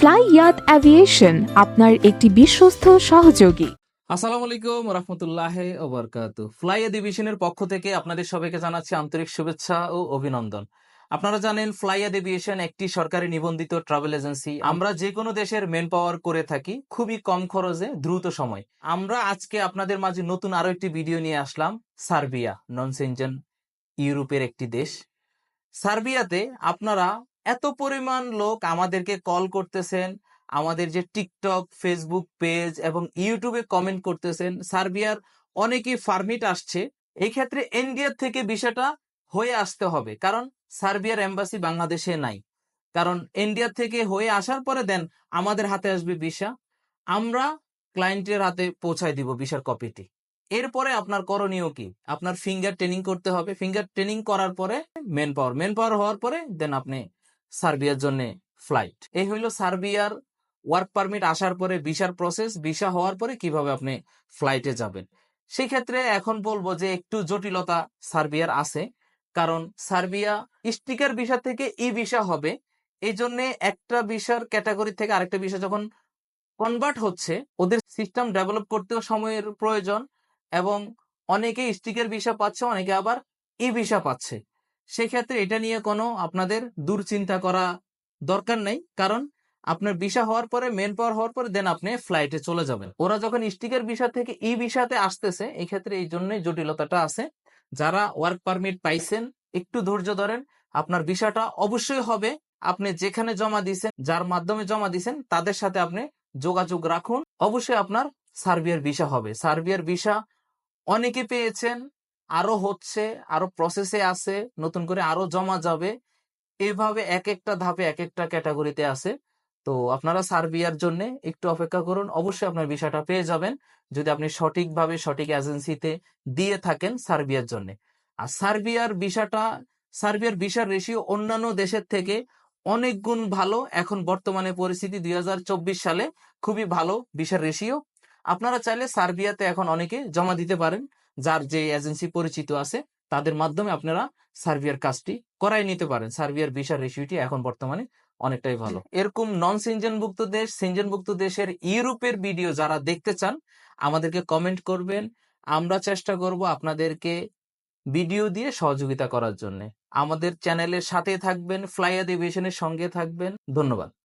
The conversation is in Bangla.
ফ্লাই ইয়াত অ্যাভিয়েশন আপনার একটি বিশ্বস্ত সহযোগী। আসসালামু আলাইকুম রহমতুল্লাহ ওবরকাতু ফ্লাই ডিভিশনের পক্ষ থেকে আপনাদের সবাইকে জানাচ্ছি আন্তরিক শুভেচ্ছা ও অভিনন্দন। আপনারা জানেন ফ্লাই এভিয়েশন একটি সরকারি নিবন্ধিত ট্রাভেল এজেন্সি আমরা যে কোনো দেশের মেন পাওয়ার করে থাকি, খুবই কম খরচে, দ্রুত সময়। আমরা আজকে আপনাদের মাঝে নতুন আরও একটি ভিডিও নিয়ে আসলাম, সার্বিয়া নন সেনজেন ইউরোপের একটি দেশ। সার্বিয়াতে আপনারা এত পরিমাণ লোক আমাদেরকে কল করতেছেন, আমাদের যে টিকটক ফেসবুক পেজ এবং ইউটিউবে কমেন্ট করতেছেন, সার্বিয়ার অনেকেই ফার্মিট আসছে। এই ক্ষেত্রে ইন্ডিয়ার থেকে বিষয়টা হয়ে আসতে হবে, কারণ সার্বিয়ার এম্বাসি বাংলাদেশে নাই। কারণ ইন্ডিয়া থেকে হয়ে আসার পরে দেন আমাদের হাতে আসবে ভিসা আমরা ক্লায়েন্টের হাতে পৌঁছায় দিব ভিসার কপিটি এরপরে আপনার করণীয় কি? আপনার ফিঙ্গার ট্রেনিং করতে হবে। ফিঙ্গার ট্রেনিং করার পরে মেন পাওয়ার মেন পাওয়ার হওয়ার পরে দেন আপনি সার্বিয়ার জন্য ফ্লাইট এই হইল সার্বিয়ার ওয়ার্ক পারমিট আসার পরে ভিসার প্রসেস ভিসা হওয়ার পরে কীভাবে আপনি ফ্লাইটে যাবেন। সেই ক্ষেত্রে এখন বলব যে একটু জটিলতা সার্বিয়ার আছে, কারণ সার্বিয়া স্টিকার ভিসা থেকে ই ভিসা হবে। এই জন্য একটা ভিসার ক্যাটাগরি থেকে আরেকটা ভিসা যখন কনভার্ট হচ্ছে, ওদের সিস্টেম ডেভেলপ করতেও সময়ের প্রয়োজন এবং অনেকে স্টিকার ভিসা পাচ্ছে, অনেকে আবার ই ভিসা পাচ্ছে। সেক্ষেত্রে এটা নিয়ে কোনো আপনাদের দুশ্চিন্তা করা দরকার নেই। কারণ আপনার ভিসা হওয়ার পরে মেন পাওয়ার হওয়ার পরে দেন আপনি ফ্লাইটে চলে যাবেন। ওরা যখন স্টিকের ভিসা থেকে ই ভিসাতে আসতেছে এই ক্ষেত্রে এই জন্যই জটিলতাটা আছে। যারা ওয়ার্ক পারমিট পাইছেন, একটু ধৈর্য ধরেন, আপনার ভিসাটা অবশ্যই হবে। আপনি যেখানে জমা দিছেন, যার মাধ্যমে জমা দিছেন, তাদের সাথে আপনি যোগাযোগ রাখুন। অবশ্যই আপনার সার্বিয়ার ভিসা হবে। সার্বিয়ার ভিসা অনেকে পেয়েছেন আরও হচ্ছে, আরও প্রসেসে আছে, নতুন করে আরও জমা যাবে। এইভাবে এক একটা ধাপে এক একটা ক্যাটাগরিতে আছে। তো আপনারা সার্বিয়ার জন্য একটু অপেক্ষা করুন। অবশ্যই আপনার ভিসাটা পেয়ে যাবেন যদি আপনি সঠিকভাবে সঠিক এজেন্সিতে দিয়ে থাকেন সার্বিয়ার জন্য। আর সার্বিয়ার ভিসাটা সার্বিয়ার ভিসার রেশিও অন্যান্য দেশের থেকে অনেক গুণ ভালো। এখন বর্তমানে পরিস্থিতি দুই হাজার চব্বিশ সালে খুবই ভালো ভিসার রেশিও আপনারা চাইলে সার্বিয়াতে এখন অনেকে জমা দিতে পারেন। যার যে এজেন্সি পরিচিত আছে, তাদের মাধ্যমে আপনারা সার্বিয়ার কাজটি করাই নিতে পারেন। সার্বিয়ার ভিসার রেশিওটি এখন বর্তমানে অনেকটাই ভালো। এরকম নন সিনজেনভুক্ত দেশ সিনজেনভুক্ত দেশের ইউরোপের ভিডিও যারা দেখতে চান, আমাদেরকে কমেন্ট করবেন। আমরা চেষ্টা করব আপনাদেরকে ভিডিও দিয়ে সহযোগিতা করার জন্য। আমাদের চ্যানেলের সাথে থাকবেন ফ্লাই এভিয়েশনের সঙ্গে থাকবেন। ধন্যবাদ।